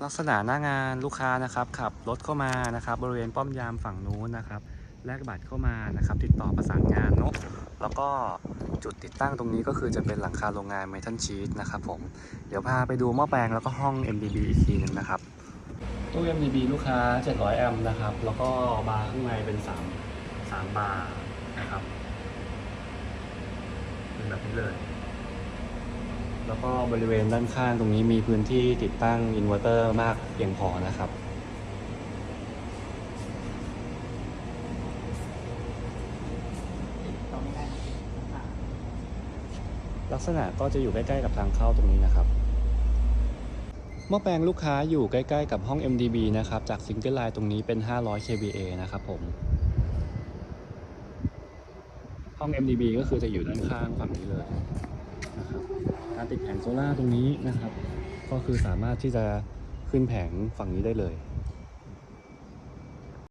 ลักษณะหน้างานลูกค้านะครับขับรถเข้ามานะครับ บริเวณป้อมยามฝั่งนู้นนะครับแลกบัตรเข้ามานะครับ ติดต่อประสานงานเนาะแล้วก็จุดติดตั้งตรงนี้ก็คือจะเป็นหลังคาโรงงานเมทัลชีตนะครับผมเดี๋ยวพาไปดูหม้อแปลงแล้วก็ห้อง MDB อีกทีหนึ่งนะครับตู้ MDB ลูกค้า 700 แอมป์นะครับ แล้วก็บาร์ข้างในเป็น 3 3 บาร์นะครับเป็นแบบนี้เลย แล้วก็บริเวณด้านข้างตรงนี้มีพื้นที่ติดตั้งอินเวอร์เตอร์มากเพียงพอนะครับ ลักษณะก็จะอยู่ใกล้ ๆ กับทางเข้าตรงนี้นะครับหม้อแปลงลูกค้าอยู่ใกล้ ๆ กับห้อง MDB นะครับ จากซิงเกิลไลน์ตรงนี้เป็น 500 kVA นะครับผมห้อง MDB ก็คือจะอยู่ด้านข้างฝั่งนี้เลยนะครับ การติดแผงโซล่าตรงนี้นะครับ ก็คือสามารถที่จะขึ้นแผงฝั่งนี้ได้เลย